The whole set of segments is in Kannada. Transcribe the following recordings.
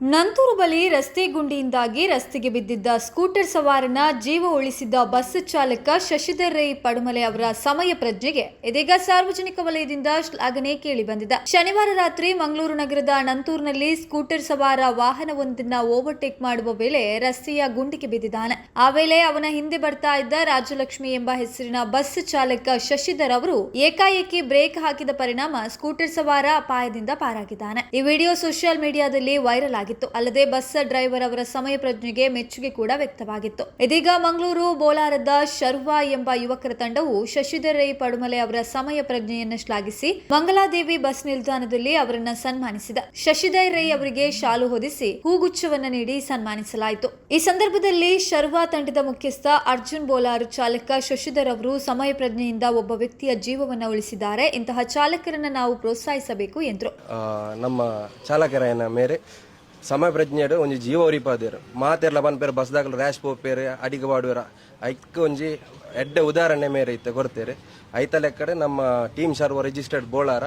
ನಂತೂರು ಬಳಿ ರಸ್ತೆ ಗುಂಡಿಯಿಂದಾಗಿ ರಸ್ತೆಗೆ ಬಿದ್ದಿದ್ದ ಸ್ಕೂಟರ್ ಸವಾರನ ಜೀವ ಉಳಿಸಿದ್ದ ಬಸ್ ಚಾಲಕ ಶಶಿಧರ್ ರೈ ಪಡುಮಲೆ ಅವರ ಸಮಯ ಪ್ರಜ್ಞೆಗೆ ಇದೀಗ ಸಾರ್ವಜನಿಕ ವಲಯದಿಂದ ಶ್ಲಾಘನೆ ಕೇಳಿಬಂದಿದೆ ಶನಿವಾರ ರಾತ್ರಿ ಮಂಗಳೂರು ನಗರದ ನಂತೂರಿನಲ್ಲಿ ಸ್ಕೂಟರ್ ಸವಾರ ವಾಹನವೊಂದನ್ನ ಓವರ್ಟೇಕ್ ಮಾಡುವ ವೇಳೆ ರಸ್ತೆಯ ಗುಂಡಿಗೆ ಬಿದ್ದಿದ್ದಾನೆ. ಆ ವೇಳೆ ಅವನ ಹಿಂದೆ ಬರ್ತಾ ಇದ್ದ ರಾಜಲಕ್ಷ್ಮಿ ಎಂಬ ಹೆಸರಿನ ಬಸ್ ಚಾಲಕ ಶಶಿಧರ್ ಅವರು ಏಕಾಏಕಿ ಬ್ರೇಕ್ ಹಾಕಿದ ಪರಿಣಾಮ ಸ್ಕೂಟರ್ ಸವಾರ ಅಪಾಯದಿಂದ ಪಾರಾಗಿದ್ದಾನೆ. ಈ ವಿಡಿಯೋ ಸೋಷಿಯಲ್ ಮೀಡಿಯಾದಲ್ಲಿ ವೈರಲ್ ಆಗಿತ್ತು ಅಲ್ಲದೆ ಬಸ್ ಡ್ರೈವರ್ ಅವರ ಸಮಯ ಪ್ರಜ್ಞೆಗೆ ಮೆಚ್ಚುಗೆ ಕೂಡ ವ್ಯಕ್ತವಾಗಿತ್ತು. ಇದೀಗ ಮಂಗಳೂರು ಬೋಲಾರದ ಶರ್ವಾ ಎಂಬ ಯುವಕರ ತಂಡವು ಶಶಿಧರ್ ರೈ ಪಡುಮಲೆ ಅವರ ಸಮಯ ಪ್ರಜ್ಞೆಯನ್ನು ಶ್ಲಾಘಿಸಿ ಮಂಗಲಾದೇವಿ ಬಸ್ ನಿಲ್ದಾಣದಲ್ಲಿ ಅವರನ್ನ ಸನ್ಮಾನಿಸಿದ. ಶಶಿಧರ್ ರೈ ಅವರಿಗೆ ಶಾಲು ಹೊದಿಸಿ ಹೂಗುಚ್ಛವನ್ನು ನೀಡಿ ಸನ್ಮಾನಿಸಲಾಯಿತು. ಈ ಸಂದರ್ಭದಲ್ಲಿ ಶರ್ವಾ ತಂಡದ ಮುಖ್ಯಸ್ಥ ಅರ್ಜುನ್ ಬೋಲಾರ್ ಚಾಲಕ ಶಶಿಧರ್ ಅವರು ಸಮಯ ಪ್ರಜ್ಞೆಯಿಂದ ಒಬ್ಬ ವ್ಯಕ್ತಿಯ ಜೀವವನ್ನು ಉಳಿಸಿದ್ದಾರೆ. ಇಂತಹ ಚಾಲಕರನ್ನ ನಾವು ಪ್ರೋತ್ಸಾಹಿಸಬೇಕು ಎಂದರು. ನಮ್ಮ ಚಾಲಕರ ಮೇರೆ ಸಮಯ ಪ್ರಜ್ಞೆಡು ಒಂಜಿ ಜೀವ ಒರಿಪಾದೇರು ಮಾತೆರ್ಲ ಪನ್ಪೇರು ಬಸ್ದಾಗಲು ರ್ಯಾಶ್ ಪೋಪೇರು, ಅಡಿಗೆ ಬಾಡುವರ. ಐಕ್ ಒಂಜಿ ಎಡ್ಡೆ ಉದಾಹರಣೆ ಮೇರೆ ಇತ್ತೆ ಕೊಡ್ತೇರೆ. ಐತ ಲೆಕ್ಕಡೆ ನಮ್ಮ ಟೀಮ್ ಸರ್ವ ರಿಜಿಸ್ಟರ್ಡ್ ಬೋಳಾರ.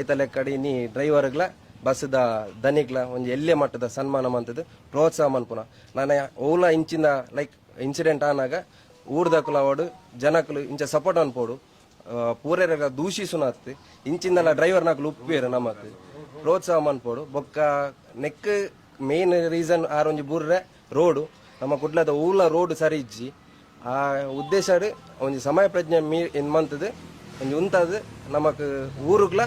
ಐತ ಲೆಕ್ಕಡೆ ನೀ ಡ್ರೈವರ್ಗ್ಲ, ಬಸ್ದ ದನಿಗ್ಲ ಒಂದು ಎಲ್ಲೆ ಮಟ್ಟದ ಸನ್ಮಾನ ಮಂತದ್ದು ಪ್ರೋತ್ಸಾಹ ಮನ್ಪುನ ನಾನು ಓಲಾ ಇಂಚಿನ ಲೈಕ್ ಇನ್ಸಿಡೆಂಟ್ ಆನಾಗ ಊರ್ದಕುಲ ಅವಡು ಜನಕುಲು ಇಂಚ ಸಪೋರ್ಟ್ ಅನ್ಪೋಡು ಪೂರೆರಗ ದೂಷಿಸುನತ್ತೆ. ಇಂಚಿಂದಲ ಡ್ರೈವರ್ ನಾಕ್ಲು ಉಪ್ಪೇರು ನಮಕ್. ಪ್ರೋತ್ಸಾಹ ಮನ್ಪೋಡು ಬೊಕ್ಕ ನೆಕ್ ಮೇನ್ ರೀಸನ್ ಆರೊಂಜಿ ಬುರ್ರೆ, ರೋಡು. ನಮ್ಮ ಕುಡ್ಲದ ಊಲ ರೋಡ್ ಸರಿ ಇಜ್ಜಿ. ಆ ಉದ್ದೇಶ ಒಂಜಿ ಸಮಯ ಪ್ರಜ್ಞೆ ಮೀ ಮಂತದ್, ಒಂಜಿ ಉಂತದ್. ನಮಕ್ ಊರುಗ್ಲ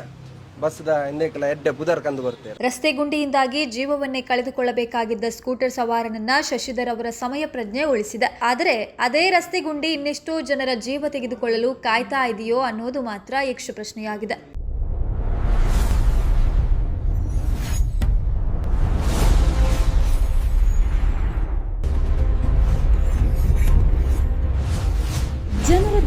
ಪುದರ್ ಕಂದು ರಸ್ತೆ ಗುಂಡಿಯಿಂದಾಗಿ ಜೀವವನ್ನೇ ಕಳೆದುಕೊಳ್ಳಬೇಕಾಗಿದ್ದ ಸ್ಕೂಟರ್ ಸವಾರನನ್ನ ಶಶಿಧರ್ ಅವರ ಸಮಯ ಪ್ರಜ್ಞೆ ಉಳಿಸಿದೆ. ಆದರೆ ಅದೇ ರಸ್ತೆ ಗುಂಡಿ ಇನ್ನೆಷ್ಟೋ ಜನರ ಜೀವ ತೆಗೆದುಕೊಳ್ಳಲು ಕಾಯ್ತಾ ಇದೆಯೋ ಅನ್ನೋದು ಮಾತ್ರ ಯಕ್ಷ ಪ್ರಶ್ನೆಯಾಗಿದೆ